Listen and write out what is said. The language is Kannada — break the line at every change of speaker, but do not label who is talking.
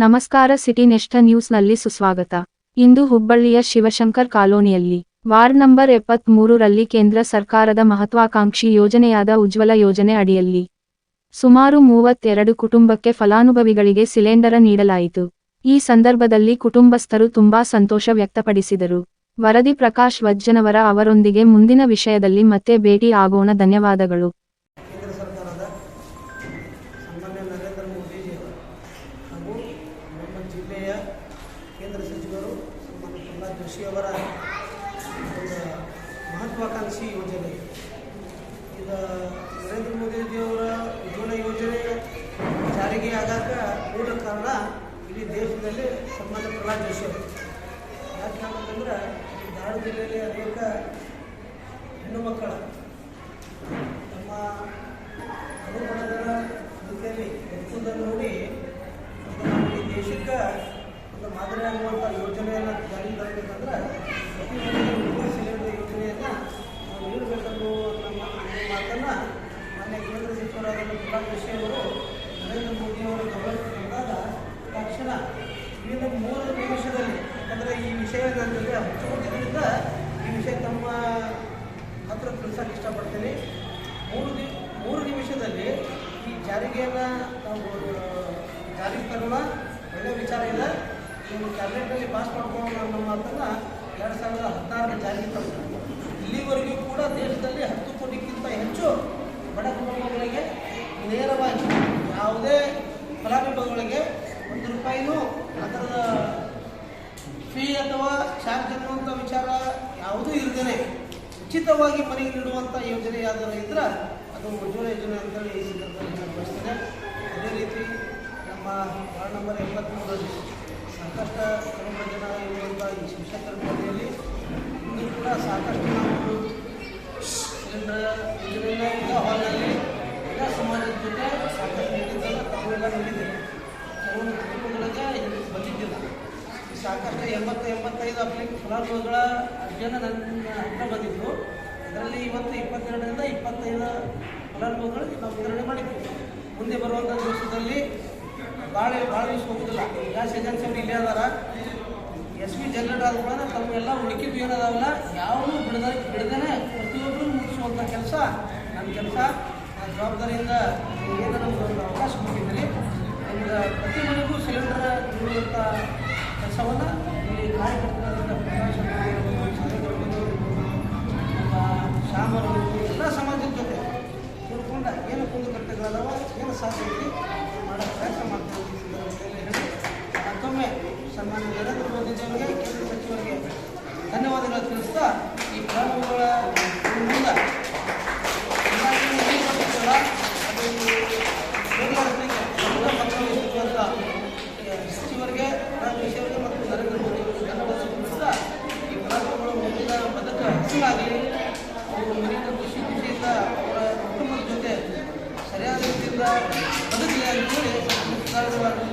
ನಮಸ್ಕಾರ ಸಿಟಿ ನೆಷ್ಟ ನ್ಯೂಸ್ನಲ್ಲಿ ಸುಸ್ವಾಗತ. ಇಂದು ಹುಬ್ಬಳ್ಳಿಯ ಶಿವಶಂಕರ್ ಕಾಲೋನಿಯಲ್ಲಿ ವಾರ್ಡ್ ನಂಬರ್ ಎಪ್ಪತ್ತ್ ರಲ್ಲಿ ಕೇಂದ್ರ ಸರ್ಕಾರದ ಮಹತ್ವಾಕಾಂಕ್ಷಿ ಯೋಜನೆಯಾದ ಉಜ್ವಲ ಯೋಜನೆ ಅಡಿಯಲ್ಲಿ ಸುಮಾರು ಮೂವತ್ತೆರಡು ಕುಟುಂಬಕ್ಕೆ ಫಲಾನುಭವಿಗಳಿಗೆ ಸಿಲಿಂಡರ ನೀಡಲಾಯಿತು. ಈ ಸಂದರ್ಭದಲ್ಲಿ ಕುಟುಂಬಸ್ಥರು ತುಂಬಾ ಸಂತೋಷ ವ್ಯಕ್ತಪಡಿಸಿದರು. ವರದಿ ಪ್ರಕಾಶ್ ವಜ್ಜನವರ ಅವರೊಂದಿಗೆ ಮುಂದಿನ ವಿಷಯದಲ್ಲಿ ಮತ್ತೆ ಭೇಟಿ ಆಗೋಣ. ಧನ್ಯವಾದಗಳು.
ಕೇಂದ್ರ ಸಚಿವರು ಸನ್ಮಾನ್ಯ ಪ್ರಹ್ಲಾದ್ ಜೋಶಿಯವರ ಒಂದು ಮಹತ್ವಾಕಾಂಕ್ಷಿ ಯೋಜನೆ. ಇದು ನರೇಂದ್ರ ಮೋದಿಜಿಯವರ ಉಜ್ವಲ ಯೋಜನೆ ಜಾರಿಗೆ ಆಗಾಕ ಮೂಲ ಕಾರಣ ಇಡೀ ದೇಶದಲ್ಲಿ ಸನ್ಮಾನ್ಯ ಪ್ರಹ್ಲಾದ್ ಜೋಶಿ ಅವರು ಯಾಕೆ ಅಂತಂದ್ರೆ ಈ ಧಾರವಾಡ ಜಿಲ್ಲೆಯಲ್ಲಿ ಅನೇಕ ಹೆಣ್ಣು ಮಕ್ಕಳ ಮಾದರಿ ಆಗುವಂಥ ಯೋಜನೆಯನ್ನು ಜಾರಿಗೆ ತರಬೇಕಂದ್ರೆ ಪ್ರತಿ ಮನೆಗೆ ಸಿಲಿಂಡರ್ ಯೋಜನೆಯನ್ನು ನಾವು ನೀಡಬೇಕನ್ನೋ ನಮ್ಮ ಅನ್ನೋ ಮಾತನ್ನು ಮಾನ್ಯ ಕೇಂದ್ರ ಸಚಿವರಾದ ಪ್ರಹ್ಲಾದ್ ಜೋಶಿ ಅವರು ನರೇಂದ್ರ ಮೋದಿಯವರು ಗಮನಕ್ಕೆ ಬಂದಾಗ ತಕ್ಷಣ ಇಲ್ಲಿಂದ ಮೂರು ನಿಮಿಷದಲ್ಲಿ ಅಂದರೆ ಈ ವಿಷಯ ನನ್ನ ಜೊತೆ ಈ ವಿಷಯ ತಮ್ಮ ಹತ್ರ ತಿಳಿಸಕ್ಕೆ ಇಷ್ಟಪಡ್ತೀನಿ. ಮೂರು ದಿ, ಮೂರು ನಿಮಿಷದಲ್ಲಿ ಈ ಜಾರಿಗೆಯನ್ನು ನಾವು, ಜಾರಿಗೆ ತರೋಣ. ಒಳ್ಳೆಯ ವಿಚಾರ ಇಲ್ಲ. ನೀವು ಕ್ಯಾಬಿನೆಟ್ನಲ್ಲಿ ಪಾಸ್ ಮಾಡ್ಕೊಂಡು ಅನ್ನೋ ಮಾತನ್ನು ಎರಡು ಸಾವಿರದ ಹದಿನಾರರ ಜಾರಿಗೆ ತಂದರು. ಇಲ್ಲಿವರೆಗೂ ಕೂಡ ದೇಶದಲ್ಲಿ ಹತ್ತು ಕೋಟಿಗಿಂತ ಹೆಚ್ಚು ಬಡ ಕುಟುಂಬಗಳಿಗೆ ನೇರವಾಗಿ ಯಾವುದೇ ಫಲಾನುಭವಿಗಳಿಗೆ ಒಂದು ರೂಪಾಯಿನೂ ಅದರ ಫೀ ಅಥವಾ ಚಾರ್ಜ್ ಅನ್ನುವಂಥ ವಿಚಾರ ಯಾವುದೂ ಇಲ್ಲದೇ ಉಚಿತವಾಗಿ ಮನೆಗೆ ನೀಡುವಂಥ ಯೋಜನೆ ಯಾವುದಾದ್ರು ಇದ್ರೆ ಅದು ಉಜ್ವಲ ಯೋಜನೆ ಅಂತೇಳಿ ಈ ಸಂದರ್ಭದಲ್ಲಿ ನಾನು ಬಯಸ್ತೇನೆ ಅದೇ ರೀತಿ ನಮ್ಮ ವಾರ್ಡ್ ನಂಬರ್ ಎಂಬತ್ತ್ಮೂರರಲ್ಲಿ ಈ ಶಿವಶಂಕರ ಇನ್ನೂ ಕೂಡ ಸಾಕಷ್ಟು ನಾವು ಎಲ್ಲ ಹಾಲ್ನಲ್ಲಿ ಎಲ್ಲ ಸಮಾಜದ ಜೊತೆ ಸಾಕಷ್ಟು ನೀಡಿದ್ದನ್ನು ತಾವೆಲ್ಲ ನೋಡಿದ್ದೀವಿ ಕೆಲವೊಂದು ಕುಟುಂಬಗಳಿಗೆ ಬಂದಿದ್ದಿಲ್ಲ ಸಾಕಷ್ಟು ಎಂಬತ್ತು ಎಂಬತ್ತೈದು ಅಪ್ಲಿಕ್ ಫಲಾನುಭವಿಗಳ ಅರ್ಜಿಯನ್ನು ನನ್ನ ಹತ್ರ ಬಂದಿದ್ದು ಅದರಲ್ಲಿ ಇವತ್ತು ಇಪ್ಪತ್ತೆರಡರಿಂದ ಇಪ್ಪತ್ತೈದು ಫಲಾನುಭವಿಗಳು ನಾವು ವಿತರಣೆ ಮಾಡಿದ್ವಿ ಮುಂದೆ ಬರುವಂಥ ದಿವಸದಲ್ಲಿ ಭಾಳ ಭಾಳ ದಿವಸ ಹೋಗುದಿಲ್ಲ ಗ್ಯಾಸ್ ಏಜೆನ್ಸಿ ಅವರು ಇಲ್ಲೇ ಅದಾರ. ಎಸ್ ವಿ ಜನರೇಟ್ ಆದ ಕೂಡ ತಮ್ಮೆಲ್ಲ ಉಳಿಕಿದ್ದು ಬೀರೋದಾವಲ್ಲ ಯಾವುದು ಬಿಡದ ಬಿಡದೇನೆ ಪ್ರತಿಯೊಬ್ಬರು ಮುಗಿಸುವಂಥ ಕೆಲಸ. ನನ್ನ ಕೆಲಸ ನಾನು ಜವಾಬ್ದಾರಿಯಿಂದ ಏನು ಒಂದು ಅವಕಾಶ ಕೊಟ್ಟಿದ್ದೀನಿ ಅಂದ್ರೆ ಪ್ರತಿ ಮನೆಗೂ ಸಿಲಿಂಡರ್ ನೀಡುವಂಥ ಕೆಲಸವನ್ನು ಇಲ್ಲಿ ಕಾರ್ಯಕರ್ತರಾದ ಪ್ರಕಾಶ್ ಇರ್ಬೋದು, ಎಲ್ಲ ಸಮಾಜದ ಜೊತೆ ಕೂತ್ಕೊಂಡ ಏನು ಕುಂದುಕಟ್ಟೆಗಳದಾವ ಏನು ಸಾಧ್ಯ ಬದುಕು ಹಸಿರಾಗಲಿ ಅವರು ಮನೆಯಿಂದ ಖುಷಿ ಖುಷಿಯಿಂದ ಅವರ ಕುಟುಂಬದ ಜೊತೆ ಸರಿಯಾದ ರೀತಿಯಿಂದ ಬದುಕಲಿ ಅಂತೇಳಿ ಪ್ರಾರ್ಥನೆ ಮಾಡಿ